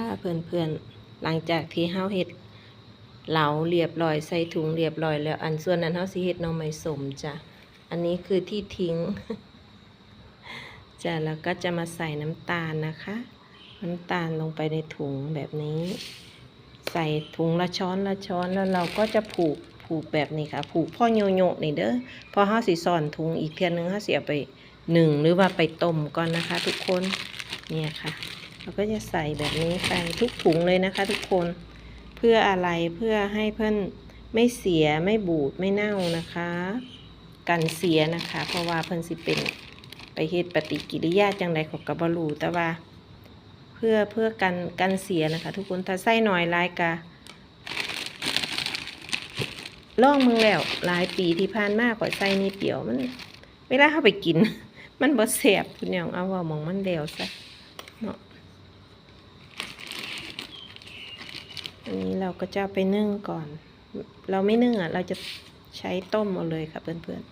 ค่ะเพื่อนๆ หลังจากที่เฮาเฮ็ดเหลาเรียบร้อยใส่ถุงเรียบร้อยแล้ว อันส่วนนั้นเฮาสิเฮ็ดน่อไม้สมจ้ะ อันนี้คือที่ทิ้งจ้ะแล้วก็จะมาใส่น้ำตาลนะคะ น้ำตาลลงไปในถุงแบบนี้ ใส่ถุงละช้อนละช้อนแล้วเราก็จะผูกผูกแบบนี้ค่ะ ผูกพ่อโยโยนี่เด้อพอเฮาสิซ่อนถุงอีกเทื่อนึงเฮาสิเอาไปหนึ่งหรือว่าไปต้มก่อนนะคะ ทุกคนเนี่ยค่ะ เราก็จะใส่แบบนี้ไปทุกถุงเลยนะคะ ทุกคนเพื่ออะไรเพื่อให้เพื่อนไม่เสียไม่บูดไม่เน่านะคะ กันเสียนะคะ เพราะว่าเพิ่อนสิเป็นไปเฮ็ดปฏิกิริยาจังใดของกับบรูแต่ว่า เพื่อเพื่อกันกันเสียนะคะ ทุกคนถ้าใส่หน่อยลายกะล่องมึงแล้วหลายปีที่ผ่านมาข่อยใส่นิดเดียวมันเวลาเข้าไปกิน มันบ่แซ่บคุณเนี่ยเอาว่ามองมันแล้วซะเนาะ อันนี้เราก็จะไปนึ่งก่อน เราไม่นึ่งอะ เราจะใช้ต้มเอาเลยค่ะเพื่อน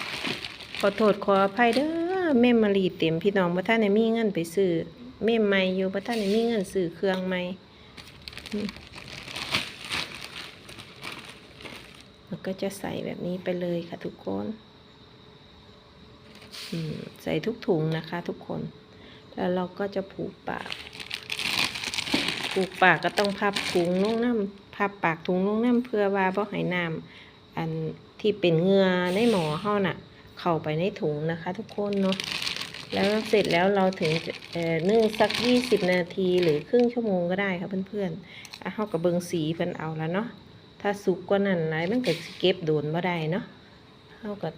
ๆ ขอโทษขออภัยเด้อเมมมารีเต็มพี่น้องบ่ท่านได้มีเงินไปซื้อเมมใหม่อยู่บ่ท่านได้มีเงินซื้อเครื่องใหม่มแล้วก็จะใส่แบบนี้ไปเลยค่ะทุกคนใส่ทุกถุงนะคะทุกคน แล้วเราก็จะผูกปาก ปลูกปากก็ต้องพับถุงลงน้ำพับปากถุงลงน้ำเพื่อว่าบ่ให้น้ำอันที่เป็นเงือในหมอเฮาน่ะ เข้าไปในถุงนะคะ ทุกคนเนาะแล้วเสร็จแล้วเราถึงเอ่อนึ่งสักยี่สิบนาทีหรือครึ่งชั่วโมงก็ได้ค่ะเพื่อนๆอะเฮากับเบิงสีเพิ่นเอาแล้วเนาะถ้าสุกกว่านั้นหลายมันก็สิเก็บโดนบ่ได้เนาะเฮาก็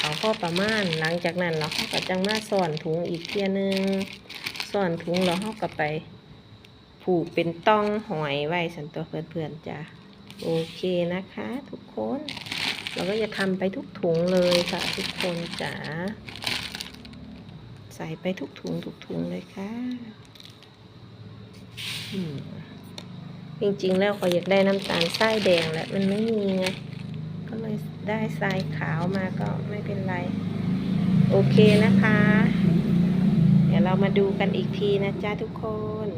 เอาพอประมาณหลังจากนั้นเราเฮาก็จังมาซ่อนถุงอีกเทียนึงซ่อนถุงแล้วเฮาก็ไป ผูกเป็นต้องหอยไว้สันตัวเพื่อนๆจ้ะโอเคนะคะ ทุกคน เราก็จะทำไปทุกถุงเลยค่ะ ทุกคนจ๋าใส่ไปทุกถุงทุกถุงเลยค่ะจริงๆแล้วเขาอยากได้น้ำตาลทรายแดงแหละมันไม่มีไงก็เลยได้ทรายขาวมาก็ไม่เป็นไร โอเคนะคะ เดี๋ยวเรามาดูกันอีกทีนะจ๊ะทุกคน